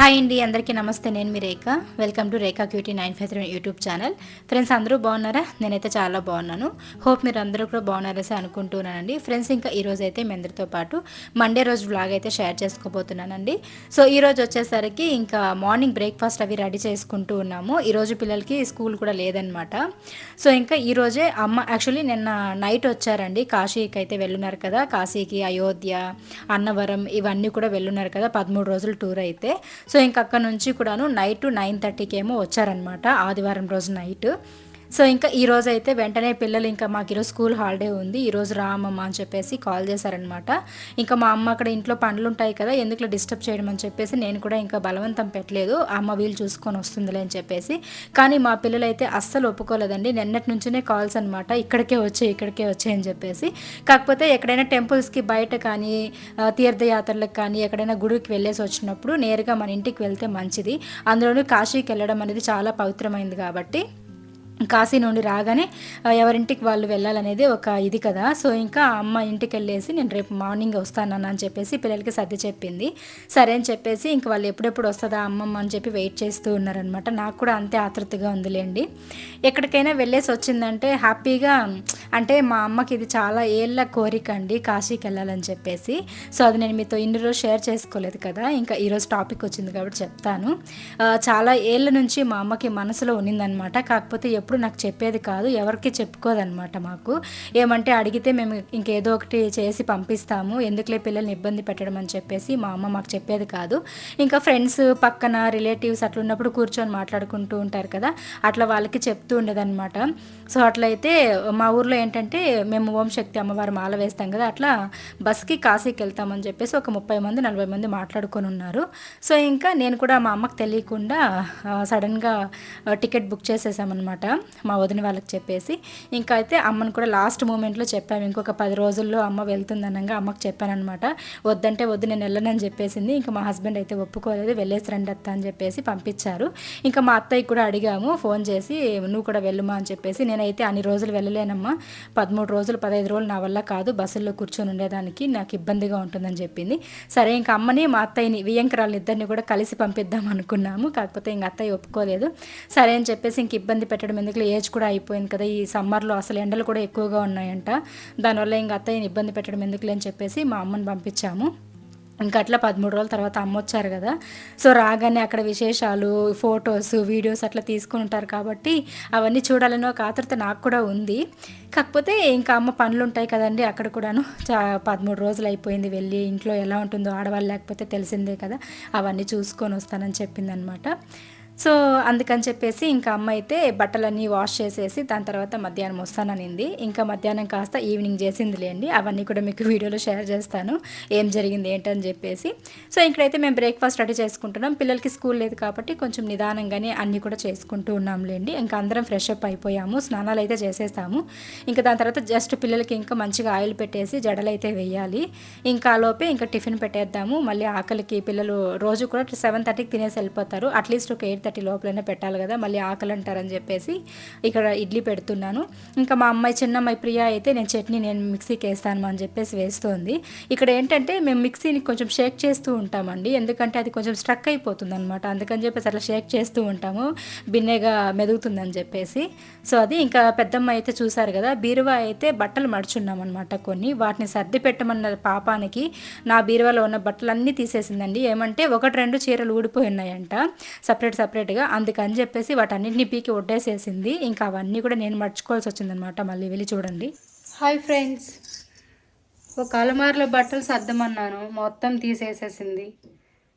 Hi అండి అందరికీ నమస్తే. నేను మీ Rekha. Welcome to Rekha cutie nine five three YouTube channel friends అందరూ బాగున్నారా? నేనైతే చాలా బాగున్నాను. హోప్ మీరు అందరూ కూడా బాగున్నారని అనుకుంటున్నానండి. ఫ్రెండ్స్ ఇంకా ఈరోజు అయితే మీ అందరితో పాటు మండే రోజు బ్లాగ్ అయితే షేర్ చేసుకోబోతున్నానండి. సో ఈ రోజు వచ్చేసరికి ఇంకా మార్నింగ్ బ్రేక్ఫాస్ట్ అవి రెడీ చేసుకుంటూ ఉన్నాము. ఈరోజు పిల్లలకి స్కూల్ కూడా లేదనమాట సో ఇంకా ఈరోజే అమ్మ యాక్చువల్లీ నిన్న నైట్ వచ్చారండి. కాశీకి అయితే వెళ్ళున్నారు కదా. కాశీకి అయోధ్య అన్నవరం ఇవన్నీ కూడా వెళ్ళున్నారు కదా. పదమూడు రోజులు టూర్ అయితే. సో ఇంక అక్కడ నుంచి కూడాను నైట్ నైన్ థర్టీకి ఏమో వచ్చారనమాట ఆదివారం రోజు నైట్. సో ఇంకా ఈ రోజు అయితే వెంటనే పిల్లలు ఇంకా మాకు ఈరోజు స్కూల్ హాలిడే ఉంది. ఈరోజు రామమ్మ అని చెప్పేసి కాల్ చేశారనమాట ఇంకా మా అమ్మ అక్కడ ఇంట్లో పనులు ఉంటాయి కదా ఎందుకు డిస్టర్బ్ చేయడం అని చెప్పేసి నేను కూడా ఇంకా బలవంతం పెట్టలేదు. అమ్మ వీలు చూసుకొని వస్తుందిలే అని చెప్పేసి. కానీ మా పిల్లలు అయితే అస్సలు ఒప్పుకోలేదండి. నిన్నటి నుంచినే కాల్స్ అనమాట ఇక్కడికే వచ్చే ఇక్కడికే వచ్చాయి అని చెప్పేసి. కాకపోతే ఎక్కడైనా టెంపుల్స్కి బయట కానీ తీర్థయాత్రలకు కానీ ఎక్కడైనా గుడికి వెళ్ళేసి వచ్చినప్పుడు నేరుగా మన ఇంటికి వెళ్తే మంచిది. అందులోనూ కాశీకి వెళ్ళడం అనేది చాలా పవిత్రమైంది కాబట్టి. కాశీ నుండి రాగానే ఎవరింటికి వాళ్ళు వెళ్ళాలనేది ఒక ఇది కదా. సో ఇంకా అమ్మ ఇంటికి వెళ్ళేసి నేను రేపు మార్నింగ్ వస్తానన్న అని చెప్పేసి పిల్లలకి సర్ది చెప్పింది. సరే అని చెప్పేసి ఇంక వాళ్ళు ఎప్పుడెప్పుడు వస్తుందా అమ్మమ్మ అని చెప్పి వెయిట్ చేస్తూ ఉన్నారనమాట నాకు కూడా అంతే ఆతృతగా ఉందిలేండి. ఎక్కడికైనా వెళ్ళేసి వచ్చిందంటే హ్యాపీగా అంటే మా అమ్మకి ఇది చాలా ఏళ్ళ కోరిక అండి కాశీకి వెళ్ళాలని చెప్పేసి. సో అది నేను మీతో ఇన్ని రోజు షేర్ చేసుకోలేదు కదా. ఇంకా ఈరోజు టాపిక్ వచ్చింది కాబట్టి చెప్తాను. చాలా ఏళ్ళ నుంచి మా అమ్మకి మనసులో ఉన్నిందనమాట కాకపోతే ఎప్పుడు నాకు చెప్పేది కాదు ఎవరికి చెప్పుకోదనమాట మాకు. ఏమంటే అడిగితే మేము ఇంకేదో ఒకటి చేసి పంపిస్తాము ఎందుకులే పిల్లల్ని ఇబ్బంది పెట్టడం అని చెప్పేసి మా అమ్మ మాకు చెప్పేది కాదు. ఇంకా ఫ్రెండ్స్ పక్కన రిలేటివ్స్ అట్లా ఉన్నప్పుడు కూర్చొని మాట్లాడుకుంటూ ఉంటారు కదా అట్లా వాళ్ళకి చెప్తూ ఉండేదన్నమాట. సో అట్లయితే మా ఊర్లో ఏంటంటే మేము ఓం శక్తి అమ్మవారి మాల వేస్తాం కదా అట్లా బస్కి కాశీకి వెళ్తామని చెప్పేసి ఒక ముప్పై మంది నలభై మంది మాట్లాడుకొని ఉన్నారు. సో ఇంకా నేను కూడా మా అమ్మకి తెలియకుండా సడన్గా టికెట్ బుక్ చేసేసామన్నమాట. మా వదిన వాళ్ళకి చెప్పేసి. ఇంకా అయితే అమ్మని కూడా లాస్ట్ మూమెంట్లో చెప్పాము ఇంకొక పది రోజుల్లో అమ్మ వెళ్తుందనగా అమ్మకి చెప్పానమాట వద్దంటే వద్దు నేను వెళ్ళనని చెప్పేసింది. ఇంకా మా హస్బెండ్ అయితే ఒప్పుకోలేదు వెళ్ళేసి రండి అత్త అని చెప్పేసి పంపించారు. ఇంకా మా అత్తయ్య కూడా అడిగాము ఫోన్ చేసి నువ్వు కూడా వెళ్ళుమా అని చెప్పేసి. నేనైతే అన్ని రోజులు వెళ్ళలేనమ్మా పదమూడు రోజులు పదహైదు రోజులు నా వల్ల కాదు బస్సుల్లో కూర్చొని ఉండేదానికి నాకు ఇబ్బందిగా ఉంటుందని చెప్పింది. సరే ఇంకా అమ్మని మా అత్తయ్యని వియంకరాలు ఇద్దరిని కూడా కలిసి పంపిద్దాం అనుకున్నాము. కాకపోతే ఇంక అత్తయ్య ఒప్పుకోలేదు. సరే అని చెప్పేసి ఇంక ఇబ్బంది పెట్టడం ఎందుకు ఏజ్ కూడా అయిపోయింది కదా ఈ సమ్మర్లో అసలు ఎండలు కూడా ఎక్కువగా ఉన్నాయంట. దానివల్ల ఇంకా అత్తయ్యని ఇబ్బంది పెట్టడం ఎందుకులే అని చెప్పేసి మా అమ్మని పంపించాము. ఇంకా అట్లా పదమూడు రోజుల తర్వాత అమ్మ వచ్చారు కదా. సో రాగానే అక్కడ విశేషాలు ఫొటోస్ వీడియోస్ అట్లా తీసుకుని ఉంటారు కాబట్టి అవన్నీ చూడాలని ఒక ఆతృత నాకు కూడా ఉంది. కాకపోతే ఇంకా అమ్మ పనులు ఉంటాయి కదండి అక్కడ కూడాను చా పదమూడు రోజులు అయిపోయింది వెళ్ళి ఇంట్లో ఎలా ఉంటుందో ఆడవాళ్ళు లేకపోతే తెలిసిందే కదా అవన్నీ చూసుకొని వస్తానని చెప్పిందనమాట. సో అందుకని చెప్పేసి ఇంకా అమ్మ అయితే బట్టలన్నీ వాష్ చేసేసి దాని తర్వాత మధ్యాహ్నం వస్తాననింది ఇంకా మధ్యాహ్నం కాస్త ఈవినింగ్ చేసిందిలేండి అవన్నీ కూడా మీకు వీడియోలో షేర్ చేస్తాను. ఏం జరిగింది ఏంటని చెప్పేసి. సో ఇక్కడైతే మేము బ్రేక్ఫాస్ట్ రెడీ చేసుకుంటున్నాం. పిల్లలకి స్కూల్ లేదు కాబట్టి కొంచెం నిదానంగానే అన్నీ కూడా చేసుకుంటూ ఉన్నాంలేండి ఇంకా అందరం ఫ్రెష్ అప్ అయిపోయాము. స్నానాలు అయితే చేసేస్తాము ఇంకా దాని తర్వాత జస్ట్ పిల్లలకి ఇంకా మంచిగా ఆయిల్ పెట్టేసి జడలు అయితే వేయాలి. ఇంకా లోపే ఇంకా టిఫిన్ పెట్టేద్దాము. మళ్ళీ ఆకలికి పిల్లలు రోజు కూడా సెవెన్ థర్టీకి తినేసి వెళ్ళిపోతారు. అట్లీస్ట్ ఒక ఎయిట్ థర్టీ లోపలనే పెట్టాలి కదా మళ్ళీ ఆకలి అంటారని చెప్పేసి ఇక్కడ ఇడ్లీ పెడుతున్నాను. ఇంకా మా అమ్మాయి చిన్నమ్మాయి ప్రియా అయితే నేను చట్నీ నేను మిక్సీకి వేస్తాను అని చెప్పేసి వేస్తోంది. ఇక్కడ ఏంటంటే మేము మిక్సీని కొంచెం షేక్ చేస్తూ ఉంటామండి. ఎందుకంటే అది కొంచెం స్ట్రక్ అయిపోతుంది అనమాట అందుకని చెప్పేసి అట్లా షేక్ చేస్తూ ఉంటాము. బిన్నెగా మెదుగుతుందని చెప్పేసి. సో అది ఇంకా పెద్దమ్మ అయితే చూసారు కదా బీరువా అయితే బట్టలు మడుచున్నాం అనమాట కొన్ని. వాటిని సర్ది పెట్టమన్న పాపానికి నా బీరువాలో ఉన్న బట్టలన్నీ తీసేసిందండి. ఏమంటే ఒకటి రెండు చీరలు ఊడిపోయి ఉన్నాయంట. సపరేట్ సపరేట్గా అందుకని చెప్పేసి వాటన్నిటిని పీకి ఒడ్డేసేసింది ఇంకా అవన్నీ కూడా నేను మర్చుకోవాల్సి వచ్చిందనమాట మళ్ళీ వెళ్ళి చూడండి. హాయ్ ఫ్రెండ్స్ ఒక అలమారులో బట్టలు సర్దమన్నాను. మొత్తం తీసేసేసింది.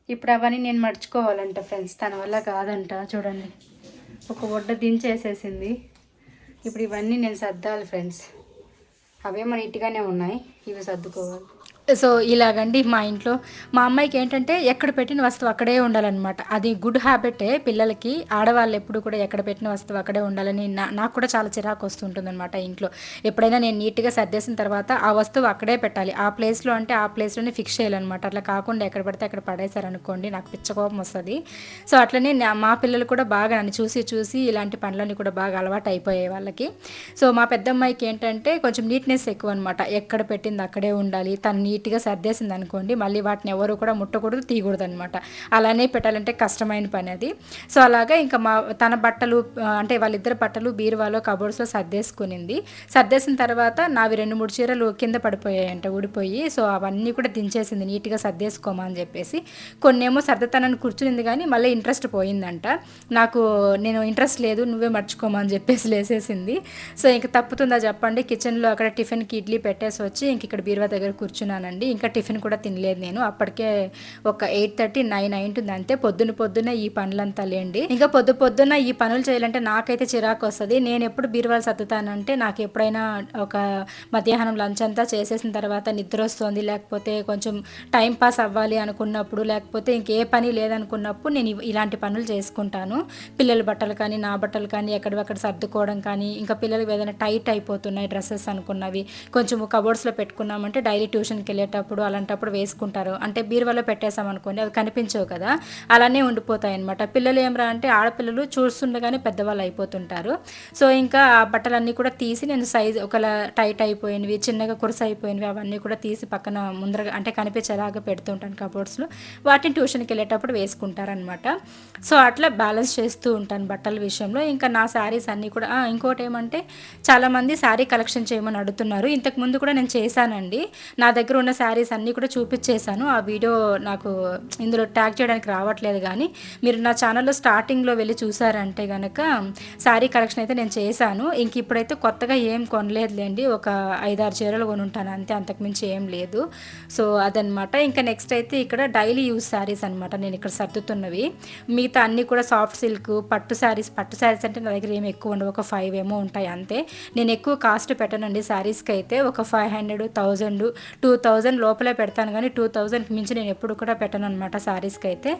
ఇప్పుడు అవన్నీ నేను మర్చుకోవాలంట ఫ్రెండ్స్ తన వల్ల కాదంట. చూడండి. ఒక ఒడ్డ దించేసేసింది. ఇప్పుడు ఇవన్నీ నేను సర్దాలి ఫ్రెండ్స్ అవేమో నీట్గానే ఉన్నాయి. ఇవి సర్దుకోవాలి. సో ఇలాగండి మా ఇంట్లో. మా అమ్మాయికి ఏంటంటే ఎక్కడ పెట్టిన వస్తువు అక్కడే ఉండాలన్నమాట. అది గుడ్ హ్యాబిటే పిల్లలకి ఆడవాళ్ళు ఎప్పుడు కూడా ఎక్కడ పెట్టిన వస్తువు అక్కడే ఉండాలని నా నాకు కూడా చాలా చిరాకు వస్తుంటుంది అనమాట ఇంట్లో. ఎప్పుడైనా నేను నీట్గా సర్దేసిన తర్వాత ఆ వస్తువు అక్కడే పెట్టాలి. ఆ ప్లేస్లో అంటే ఆ ప్లేస్లోనే ఫిక్స్ చేయాలన్నమాట. అట్లా కాకుండా ఎక్కడ పడితే అక్కడ పడేశారనుకోండి నాకు పిచ్చకోపం వస్తుంది. సో అట్లనే నా- మా పిల్లలు కూడా బాగా నన్ను చూసి చూసి ఇలాంటి పనులన్నీ కూడా బాగా అలవాటు అయిపోయాయి వాళ్ళకి. సో మా పెద్దమ్మాయికి ఏంటంటే కొంచెం నీట్నెస్ ఎక్కువ అనమాట ఎక్కడ పెట్టింది అక్కడే ఉండాలి. తను నీట్గా సర్దేసింది అనుకోండి మళ్ళీ వాటిని ఎవరు కూడా ముట్టకూడదు తీయకూడదు అనమాట అలానే పెట్టాలంటే కష్టమైన పని అది. సో అలాగా ఇంకా మా తన బట్టలు అంటే వాళ్ళిద్దరు బట్టలు బీరువాలో కబోర్డ్స్లో సర్దేసుకునింది. సర్దేసిన తర్వాత నావి రెండు మూడు చీరలు కింద పడిపోయాయంట ఊడిపోయి. సో అవన్నీ కూడా దించేసింది నీట్గా సర్దేసుకోమని చెప్పేసి. కొన్నేమో సర్దతానని కూర్చునింది కానీ మళ్ళీ ఇంట్రెస్ట్ పోయిందంట. నాకు నేను ఇంట్రెస్ట్ లేదు నువ్వే మర్చుకోమని చెప్పేసి లేసేసింది. సో ఇంక తప్పుతుందా చెప్పండి. కిచెన్లో అక్కడ టిఫిన్కి ఇడ్లీ పెట్టేసి వచ్చి ఇంక ఇక్కడ బీరువా దగ్గర కూర్చున్నాను కూర్చున్నానండి ఇంకా టిఫిన్ కూడా తినలేదు నేను. అప్పటికే ఒక ఎయిట్ థర్టీ నైన్ అయింటుంది అంతే. పొద్దున పొద్దున ఈ పనులంతా లేండి. ఇంకా పొద్దు పొద్దున్న ఈ పనులు చేయాలంటే నాకైతే చిరాకు వస్తుంది. నేను ఎప్పుడు బీరువాలు సర్దుతానంటే నాకు ఎప్పుడైనా ఒక మధ్యాహ్నం లంచ్ అంతా చేసేసిన తర్వాత నిద్ర వస్తుంది. లేకపోతే కొంచెం టైం పాస్ అవ్వాలి అనుకున్నప్పుడు లేకపోతే ఇంకే పని లేదనుకున్నప్పుడు నేను ఇలాంటి పనులు చేసుకుంటాను. పిల్లల బట్టలు కానీ నా బట్టలు కానీ ఎక్కడెక్కడ సర్దుకోవడం కానీ ఇంకా పిల్లలకి ఏదైనా టైట్ అయిపోతున్నాయి డ్రెస్సెస్ అనుకున్నవి కొంచెం కబోర్డ్స్లో పెట్టుకున్నామంటే డైలీ ట్యూషన్కి వెళ్ళేటప్పుడు అలాంటప్పుడు వేసుకుంటారు. అంటే బీరువాలో పెట్టేసాం అనుకోండి అవి కనిపించవు కదా. అలానే ఉండిపోతాయి అనమాట పిల్లలు ఏమరా అంటే ఆడపిల్లలు చూస్తుండగానే పెద్దవాళ్ళు అయిపోతుంటారు. సో ఇంకా ఆ బట్టలన్నీ కూడా తీసి నేను సైజ్ ఒకలా టైట్ అయిపోయినవి చిన్నగా కురస అయిపోయినవి అవన్నీ కూడా తీసి పక్కన ముందరగా అంటే కనిపించేలాగా పెడుతుంటాను కబోర్డ్స్లో వాటిని ట్యూషన్కి వెళ్ళేటప్పుడు వేసుకుంటారనమాట సో అట్లా బ్యాలెన్స్ చేస్తూ ఉంటాను బట్టల విషయంలో. ఇంకా నా శారీస్ అన్నీ కూడా ఇంకోటి ఏమంటే చాలామంది శారీ కలెక్షన్ చేయమని అడుగుతున్నారు. ఇంతకు ముందు కూడా నేను చేశానండి. నా దగ్గర ఉన్న శారీస్ అన్నీ కూడా చూపించేశాను. ఆ వీడియో నాకు ఇందులో ట్యాగ్ చేయడానికి రావట్లేదు కానీ మీరు నా ఛానల్లో స్టార్టింగ్లో వెళ్ళి చూసారంటే కనుక శారీ కలెక్షన్ అయితే నేను చేశాను. ఇంక ఇప్పుడైతే కొత్తగా ఏం కొనలేదులేండి. ఒక ఐదారు చీరలు కొనుంటాను. అంతే అంతకుమించి ఏం లేదు. సో అదనమాట ఇంకా నెక్స్ట్ అయితే ఇక్కడ డైలీ యూస్ శారీస్ అనమాట నేను ఇక్కడ సర్దుతున్నవి. మిగతా అన్నీ కూడా సాఫ్ట్ సిల్క్ పట్టు శారీస్. పట్టు శారీస్ అంటే నా దగ్గర ఏమి ఎక్కువ ఉండవు. ఒక ఫైవ్ ఏమో ఉంటాయి అంతే. నేను ఎక్కువ కాస్ట్ పెట్టనండి శారీస్కి అయితే ఒక five hundred thousand two thousand thousand లోపలే పెడతాను కానీ టూ థౌజండ్కి మించి నేను ఎప్పుడు కూడా పెట్టను అనమాట శారీస్కి అయితే.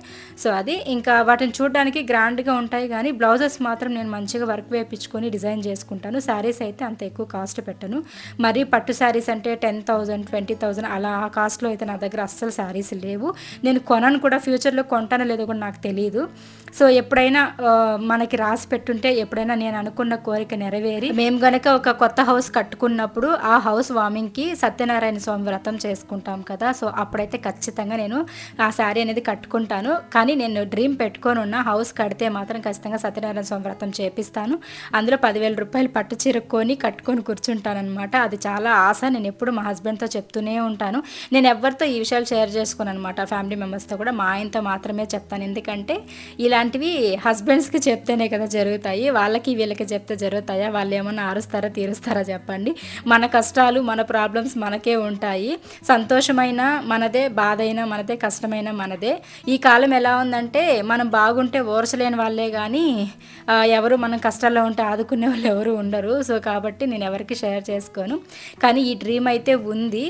సో అది ఇంకా వాటిని చూడడానికి గ్రాండ్గా ఉంటాయి కానీ బ్లౌజెస్ మాత్రం నేను మంచిగా వర్క్ వేయించుకొని డిజైన్ చేసుకుంటాను. శారీస్ అయితే అంత ఎక్కువ కాస్ట్ పెట్టను. మరి పట్టు శారీస్ అంటే టెన్ థౌజండ్ ట్వంటీ థౌజండ్ అలా ఆ కాస్ట్లో అయితే నా దగ్గర అస్సలు శారీస్ లేవు. నేను కొనను కూడా ఫ్యూచర్లో కొంటానో లేదో కూడా నాకు తెలియదు సో ఎప్పుడైనా మనకి రాసి పెట్టుంటే ఎప్పుడైనా నేను అనుకున్న కోరిక నెరవేరి మేము గనక ఒక కొత్త హౌస్ కట్టుకున్నప్పుడు ఆ హౌస్ వార్మింగ్కి సత్యనారాయణ స్వామి వ్రతం చేసుకుంటాం కదా. సో అప్పుడైతే ఖచ్చితంగా నేను ఆ శారీ అనేది కట్టుకుంటాను. కానీ నేను డ్రీమ్ పెట్టుకొని ఉన్న హౌస్ కడితే మాత్రం ఖచ్చితంగా సత్యనారాయణ స్వామి వ్రతం చేపిస్తాను. అందులో పదివేల రూపాయలు పట్టు చీర కొని కట్టుకొని కూర్చుంటానమాట అది చాలా ఆశ. నేను ఎప్పుడు మా హస్బెండ్తో చెప్తూనే ఉంటాను. నేను ఎవరితో ఈ విషయాలు షేర్ చేసుకోను అనమాట ఫ్యామిలీ మెంబర్స్తో కూడా మా ఆయనతో మాత్రమే చెప్తాను. ఎందుకంటే ఇలాంటివి హస్బెండ్స్కి చెప్తేనే కదా జరుగుతాయి. వాళ్ళకి వీళ్ళకి చెప్తే జరుగుతాయా? వాళ్ళు ఏమన్నా ఆరుస్తారా తీరుస్తారా చెప్పండి. మన కష్టాలు మన ప్రాబ్లమ్స్ మనకే ఉంటాయి. సంతోషమైన మనదే బాధ అయినా మనదే కష్టమైన మనదే. ఈ కాలం ఎలా ఉందంటే మనం బాగుంటే ఓర్చలేని వాళ్ళే కానీ ఎవరు మనం కష్టాల్లో ఉంటే ఆదుకునే వాళ్ళు ఎవరు ఉండరు. సో కాబట్టి నేను ఎవరికి షేర్ చేసుకోను. కానీ ఈ డ్రీమ్ అయితే ఉంది.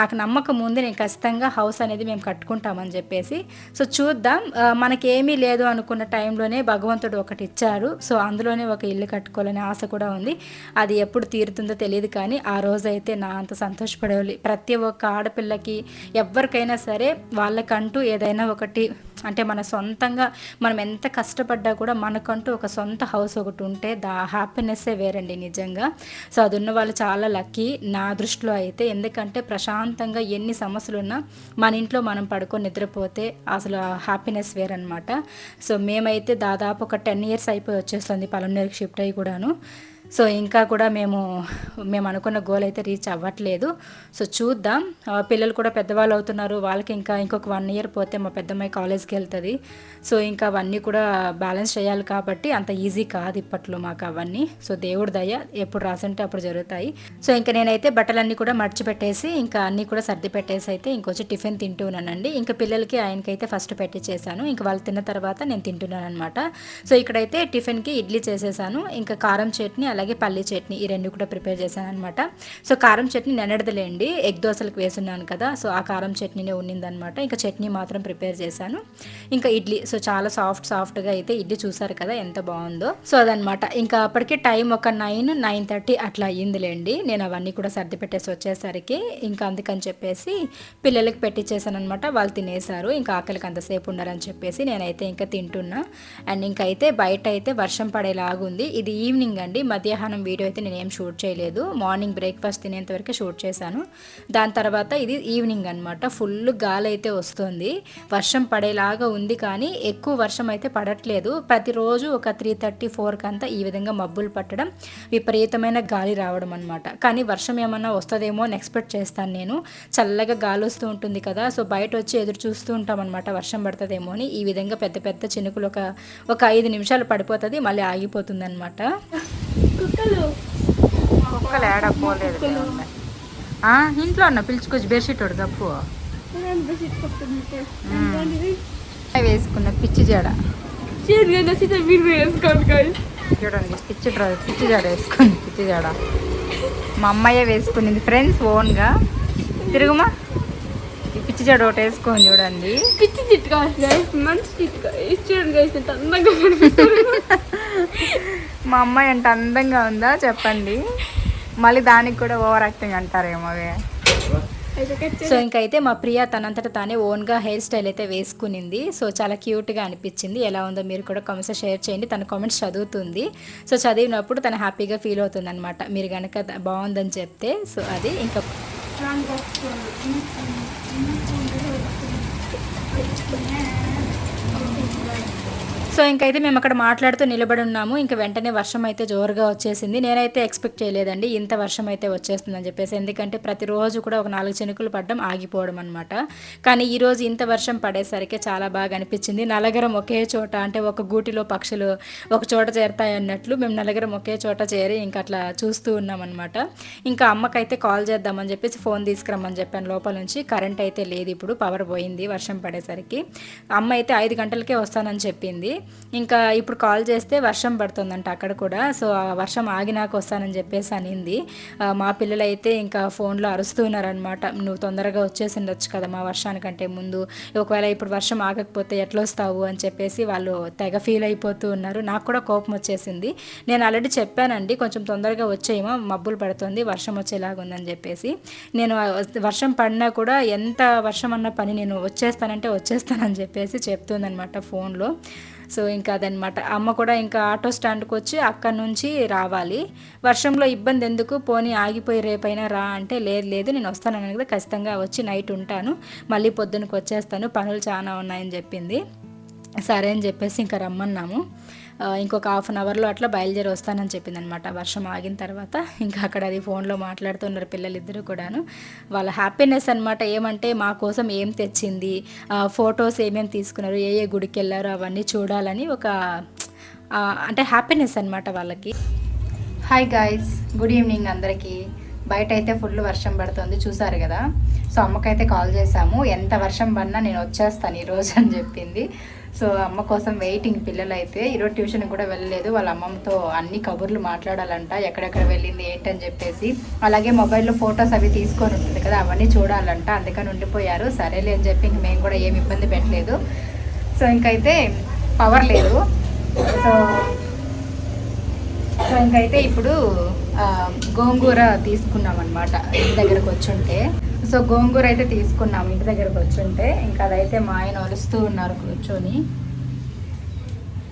నాకు నమ్మకం ఉంది. నేను ఖచ్చితంగా హౌస్ అనేది మేము కట్టుకుంటామని చెప్పేసి. సో చూద్దాం. మనకేమీ లేదు అనుకున్న టైంలోనే భగవంతుడు ఒకటి ఇచ్చాడు. సో అందులోనే ఒక ఇల్లు కట్టుకోవాలనే ఆశ కూడా ఉంది. అది ఎప్పుడు తీరుతుందో తెలియదు కానీ ఆ రోజైతే నా అంత సంతోషపడే ప్రతి ఒక్క ఆడపిల్లకి ఎవరికైనా సరే వాళ్ళకంటూ ఏదైనా ఒకటి అంటే మన సొంతంగా మనం ఎంత కష్టపడ్డా కూడా మనకంటూ ఒక సొంత హౌస్ ఒకటి ఉంటే దా హ్యాపీనెస్సే వేరండి నిజంగా. సో అది ఉన్న వాళ్ళు చాలా లక్కీ నా దృష్టిలో అయితే. ఎందుకంటే ప్రశాంతంగా ఎన్ని సమస్యలు ఉన్నా మన ఇంట్లో మనం పడుకొని నిద్రపోతే అసలు హ్యాపీనెస్ వేరనమాట సో మేమైతే దాదాపు ఒక టెన్ ఇయర్స్ అయిపోయి వచ్చేస్తుంది పలమనేరుకి షిఫ్ట్ అయ్యి కూడాను. సో ఇంకా కూడా మేము మేము అనుకున్న గోల్ అయితే రీచ్ అవ్వట్లేదు. సో చూద్దాం. పిల్లలు కూడా పెద్దవాళ్ళు అవుతున్నారు. వాళ్ళకి ఇంకా ఇంకొక వన్ ఇయర్ పోతే మా పెద్దమ్మాయి కాలేజ్కి వెళ్తుంది. సో ఇంకా అవన్నీ కూడా బ్యాలెన్స్ చేయాలి కాబట్టి అంత ఈజీ కాదు ఇప్పట్లో మాకు అవన్నీ. సో దేవుడి దయ ఎప్పుడు రాసంటే అప్పుడు జరుగుతాయి. సో ఇంకా నేనైతే బట్టలన్నీ కూడా మర్చిపెట్టేసి ఇంకా అన్నీ కూడా సర్ది పెట్టేసి అయితే ఇంకొచ్చి టిఫిన్ తింటూ ఉన్నానండి ఇంకా పిల్లలకి ఆయనకైతే ఫస్ట్ పెట్టి చేశాను. ఇంకా వాళ్ళు తిన్న తర్వాత నేను తింటున్నాను అనమాట సో ఇక్కడైతే టిఫిన్కి ఇడ్లీ చేసేసాను. ఇంకా కారం చట్నీ అలాగే పల్లీ చట్నీ ఈ రెండు కూడా ప్రిపేర్ చేశాను అనమాట సో కారం చట్నీ నెనడదలేండి ఎగ్ దోశలకు వేసున్నాను కదా సో ఆ కారం చట్నీనే ఉన్నిందనమాట ఇంకా చట్నీ మాత్రం ప్రిపేర్ చేశాను. ఇంకా ఇడ్లీ సో చాలా సాఫ్ట్ సాఫ్ట్గా అయితే ఇడ్లీ చూసారు కదా ఎంత బాగుందో. సో అదనమాట ఇంకా అప్పటికి టైం ఒక నైన్ నైన్ థర్టీ అట్లా అయ్యిందిలేండి. నేను అవన్నీ కూడా సర్ది పెట్టేసి వచ్చేసరికి ఇంకా అందుకని చెప్పేసి పిల్లలకి పెట్టించేసాను అనమాట వాళ్ళు తినేశారు ఇంకా ఆకలికి అంతసేపు ఉండాలని చెప్పేసి నేనైతే ఇంకా తింటున్నా. అండ్ ఇంకైతే బయట అయితే వర్షం పడేలాగుంది. ఇది ఈవినింగ్ అండి. మధ్య మధ్యాహ్నం వీడియో అయితే నేను ఏం షూట్ చేయలేదు. మార్నింగ్ బ్రేక్ఫాస్ట్ తినేంత వరకు షూట్ చేశాను. దాని తర్వాత ఇది ఈవినింగ్ అనమాట ఫుల్ గాలి అయితే వస్తుంది. వర్షం పడేలాగా ఉంది కానీ ఎక్కువ వర్షం అయితే పడట్లేదు. ప్రతిరోజు ఒక త్రీ థర్టీ ఫోర్కి అంతా ఈ విధంగా మబ్బులు పట్టడం విపరీతమైన గాలి రావడం అనమాట కానీ వర్షం ఏమన్నా వస్తుందేమో అని ఎక్స్పెక్ట్ చేస్తాను నేను. చల్లగా గాలి వస్తూ ఉంటుంది కదా సో బయట వచ్చి ఎదురు చూస్తూ ఉంటాం అనమాట వర్షం పడుతుందేమో అని. ఈ విధంగా పెద్ద పెద్ద చినుకులు ఒక ఒక ఐదు నిమిషాలు పడిపోతుంది మళ్ళీ ఆగిపోతుంది అనమాట కుక్కలు. కుక్కలు ఏడపోలేదు ఇంట్లో ఉన్న పిలుచుకొచ్చి బెడ్షీట్ కప్పు. బెడ్షీట్ కప్పుతుంది వేసుకున్న పిచ్చి జడ. చూడండి పిచ్చి పిచ్చి జడ వేసుకుంది పిచ్చి జడ. మా అమ్మయ్య వేసుకునింది ఫ్రెండ్స్ ఓన్గా తిరుగుమా? ఈ పిచ్చి జడ ఒకటి వేసుకొని చూడండి. పిచ్చి చిట్టు guys. మంచి చిట్టు చూడండి అందంగా మా అమ్మాయి ఎంత అందంగా ఉందా చెప్పండి. మళ్ళీ దానికి కూడా ఓవర్ యాక్టింగ్ అంటారేమో సో ఇంకైతే మా ప్రియ తనంతట తానే ఓన్గా హెయిర్ స్టైల్ అయితే వేసుకునింది. సో చాలా క్యూట్గా అనిపించింది. ఎలా ఉందో మీరు కూడా కామెంట్స్ షేర్ చేయండి. తన కామెంట్స్ చదువుతుంది. సో చదివినప్పుడు తను హ్యాపీగా ఫీల్ అవుతుంది అనమాట మీరు కనుక బాగుందని చెప్తే సో అది ఇంకా సో ఇంకైతే మేము అక్కడ మాట్లాడుతూ నిలబడి ఉన్నాము. ఇంకా వెంటనే వర్షం అయితే జోరుగా వచ్చేసింది. నేనైతే ఎక్స్పెక్ట్ చేయలేదండి. ఇంత వర్షం అయితే వచ్చేస్తుందని చెప్పేసి. ఎందుకంటే ప్రతిరోజు కూడా ఒక నాలుగు చినుకులు పడడం ఆగిపోవడం అనమాట కానీ ఈరోజు ఇంత వర్షం పడేసరికి చాలా బాగా అనిపించింది. నలగరం ఒకే చోట అంటే ఒక గూటిలో పక్షులు ఒక చోట చేరుతాయి అన్నట్లు మేము నలగరం ఒకే చోట చేరి ఇంకా అట్లా చూస్తూ ఉన్నాం అనమాట ఇంకా అమ్మకైతే కాల్ చేద్దామని చెప్పేసి ఫోన్ తీసుకురమ్మని చెప్పాను లోపల నుంచి. కరెంట్ అయితే లేదు ఇప్పుడు. పవర్ పోయింది వర్షం పడేసరికి. అమ్మ అయితే ఐదు గంటలకే వస్తానని చెప్పింది. ఇంకా ఇప్పుడు కాల్ చేస్తే వర్షం పడుతుందంట అక్కడ కూడా. సో ఆ వర్షం ఆగినాక వస్తానని చెప్పేసి అనింది. మా పిల్లలు అయితే ఇంకా ఫోన్లో అరుస్తున్నారనమాట నువ్వు తొందరగా వచ్చేసి ఉండొచ్చు కదా మా వర్షానికంటే ముందు. ఒకవేళ ఇప్పుడు వర్షం ఆగకపోతే ఎట్లా వస్తావు అని చెప్పేసి వాళ్ళు తెగ ఫీల్ అయిపోతూ ఉన్నారు. నాకు కూడా కోపం వచ్చేసింది. నేను ఆల్రెడీ చెప్పానండి కొంచెం తొందరగా వచ్చేయమో మబ్బులు పడుతుంది వర్షం వచ్చేలాగా ఉందని చెప్పేసి. నేను వర్షం పడినా కూడా ఎంత వర్షం అన్న పని నేను వచ్చేస్తానంటే వచ్చేస్తానని చెప్పేసి చెప్తుందనమాట ఫోన్లో. సో ఇంకా అదనమాట. అమ్మ కూడా ఇంకా ఆటో స్టాండ్కి వచ్చి అక్కడ నుంచి రావాలి. వర్షంలో ఇబ్బంది ఎందుకు? పోనీ ఆగిపోయి రేపైనా రా అంటే లేదు లేదు నేను వస్తాను కదా ఖచ్చితంగా వచ్చి నైట్ ఉంటాను. మళ్ళీ పొద్దునకి వచ్చేస్తాను. పనులు చాలా ఉన్నాయని చెప్పింది. సరే అని చెప్పేసి ఇంకా రమ్మన్నాము. ఇంకొక హాఫ్ అన్ అవర్లో అట్లా బయలుదేరి వస్తానని చెప్పింది అనమాట వర్షం ఆగిన తర్వాత ఇంకా అక్కడ అది ఫోన్లో మాట్లాడుతున్నారు పిల్లలిద్దరూ కూడాను. వాళ్ళ హ్యాపీనెస్ అనమాట ఏమంటే మా కోసం ఏం తెచ్చింది ఫొటోస్ ఏమేమి తీసుకున్నారు ఏ ఏ గుడికి వెళ్ళారు అవన్నీ చూడాలని ఒక అంటే హ్యాపీనెస్ అనమాట వాళ్ళకి. హాయ్ గాయ్స్ గుడ్ ఈవినింగ్ అందరికీ. బయట అయితే ఫుల్ వర్షం పడుతుంది చూసారు కదా? సో అమ్మకైతే కాల్ చేశాము. ఎంత వర్షం పడినా నేను వచ్చేస్తాను ఈరోజు అని చెప్పింది. సో అమ్మ కోసం వెయిటింగ్ పిల్లలు అయితే ఈరోజు ట్యూషన్ కూడా వెళ్ళలేదు. వాళ్ళ అమ్మమ్మతో అన్ని కబుర్లు మాట్లాడాలంట ఎక్కడెక్కడ వెళ్ళింది ఏంటని చెప్పేసి. అలాగే మొబైల్లో ఫొటోస్ అవి తీసుకొని ఉంటుంది కదా అవన్నీ చూడాలంట. అందుకని ఉండిపోయారు. సరేలే అని చెప్పి ఇంక మేము కూడా ఏమి ఇబ్బంది పెట్టలేదు. సో ఇంకైతే పవర్ లేదు. సో సో ఇంకైతే ఇప్పుడు గోంగూర తీసుకున్నాం అనమాట ఇంటి దగ్గరకు వచ్చుంటే. సో గోంగూర అయితే తీసుకున్నాం ఇంటి దగ్గరకు వచ్చుంటే. ఇంకా అదైతే మా ఆయన ఒలుస్తూ ఉన్నారు కూర్చొని.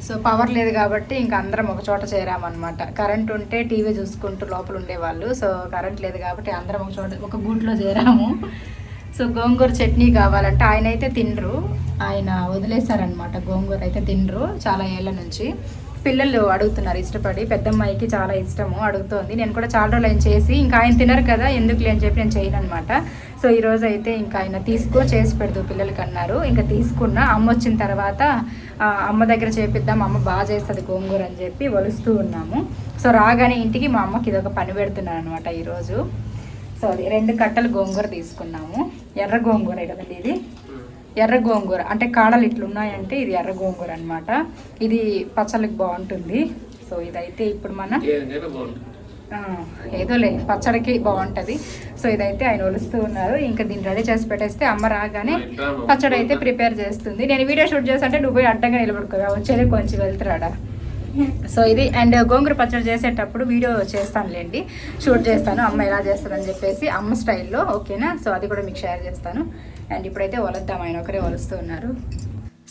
సో పవర్ లేదు కాబట్టి ఇంకా అందరం ఒక చోట చేరామన్నమాట. కరెంట్ ఉంటే టీవీ చూసుకుంటూ లోపల ఉండేవాళ్ళు. సో కరెంట్ లేదు కాబట్టి అందరం ఒక చోట ఒక గూట్లో చేరాము. సో గోంగూర చట్నీ కావాలంటే ఆయన అయితే తినరు. ఆయన వదిలేశారనమాట గోంగూర అయితే తినరు చాలా ఏళ్ళ నుంచి. పిల్లలు అడుగుతున్నారు ఇష్టపడి పెద్దమ్మాయికి చాలా ఇష్టము అడుగుతోంది. నేను కూడా చాలా రోజులు ఆయన చేసి ఇంకా ఆయన తినరు కదా ఎందుకులే అని చెప్పి నేను చేయను అనమాట సో ఈ రోజు అయితే ఇంకా ఆయన తీసుకో చేసి పెడదు పిల్లలకి అన్నారు. ఇంకా తీసుకున్న అమ్మ వచ్చిన తర్వాత అమ్మ దగ్గర చేపిద్దాం అమ్మ బాగా చేస్తుంది గోంగూర అని చెప్పి వలుస్తూ ఉన్నాము. సో రాగానే ఇంటికి మా అమ్మకి ఇది ఒక పని పెడుతున్నాను అనమాట ఈరోజు సో అది రెండు కట్టలు గోంగూర తీసుకున్నాము. ఎర్ర గోంగూర కదండి ఇది? ఎర్ర గోంగూర. అంటే కాడలు ఇట్లా ఉన్నాయంటే ఇది ఎర్ర గోంగూర అనమాట ఇది పచ్చళ్ళకి బాగుంటుంది. సో ఇదైతే ఇప్పుడు మన ఏదోలే పచ్చడికి బాగుంటుంది. సో ఇదైతే ఆయన ఒలుస్తూ ఉన్నారు. ఇంకా దీన్ని రెడీ చేసి పెట్టేస్తే అమ్మ రాగానే పచ్చడి అయితే ప్రిపేర్ చేస్తుంది. నేను వీడియో షూట్ చేస్తుంటే నువ్వు పోయి అడ్డంగా నిలబడుకోవా వచ్చేది కొంచెం వెళ్తున్నాడా సో ఇది అండ్ గోంగూర పచ్చడి చేసేటప్పుడు వీడియో చేస్తానులేండి. షూట్ చేస్తాను అమ్మ ఎలా చేస్తుందని చెప్పేసి అమ్మ స్టైల్లో ఓకేనా? సో అది కూడా మీకు షేర్ చేస్తాను. అండ్ ఇప్పుడైతే వలద్దాం ఆయన ఒకరే వలుస్తూ ఉన్నారు.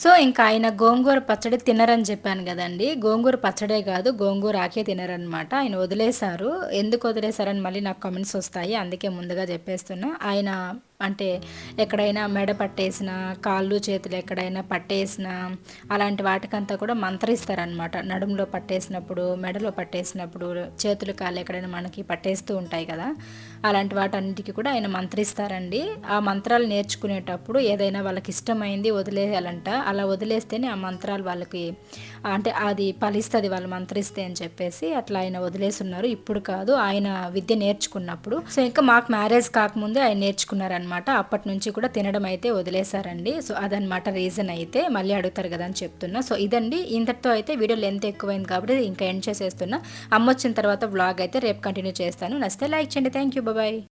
సో ఇంకా ఆయన గోంగూర పచ్చడి తినరని చెప్పాను కదండి. గోంగూర పచ్చడే కాదు గోంగూర ఆకే తినరనమాట ఆయన వదిలేశారు. ఎందుకు వదిలేశారని మళ్ళీ నాకు కామెంట్స్ వస్తాయి. అందుకే ముందుగా చెప్పేస్తున్నా. ఆయన అంటే ఎక్కడైనా మెడ పట్టేసిన కాళ్ళు చేతులు ఎక్కడైనా పట్టేసిన అలాంటి వాటికంతా కూడా మంత్రిస్తారనమాట నడుములో పట్టేసినప్పుడు మెడలో పట్టేసినప్పుడు చేతులు కాళ్ళు ఎక్కడైనా మనకి పట్టేస్తూ ఉంటాయి కదా. అలాంటి వాటన్నిటికీ కూడా ఆయన మంత్రిస్తారండి. ఆ మంత్రాలు నేర్చుకునేటప్పుడు ఏదైనా వాళ్ళకి ఇష్టమైంది వదిలేయాలంట. అలా వదిలేస్తేనే ఆ మంత్రాలు వాళ్ళకి అంటే అది ఫలిస్తుంది వాళ్ళు మంత్రిస్తే అని చెప్పేసి అట్లా ఆయన వదిలేస్తున్నారు ఇప్పుడు కాదు ఆయన విద్య నేర్చుకున్నప్పుడు. సో ఇంకా మాకు మ్యారేజ్ కాకముందే ఆయన నేర్చుకున్నారనమాట అప్పటి నుంచి కూడా తినడం అయితే వదిలేశారండి. సో అదనమాట రీజన్ అయితే మళ్ళీ అడుగుతారు కదా అని చెప్తున్నా. సో ఇదండి. ఇంతటితో అయితే వీడియో లెంత్ ఎక్కువైంది కాబట్టి ఇంకా ఎండ్ చేసేస్తున్నా. అమ్మ వచ్చిన తర్వాత వ్లాగ్ అయితే రేపు కంటిన్యూ చేస్తాను. నచ్చితే లైక్ చేయండి. Thank you. সবাই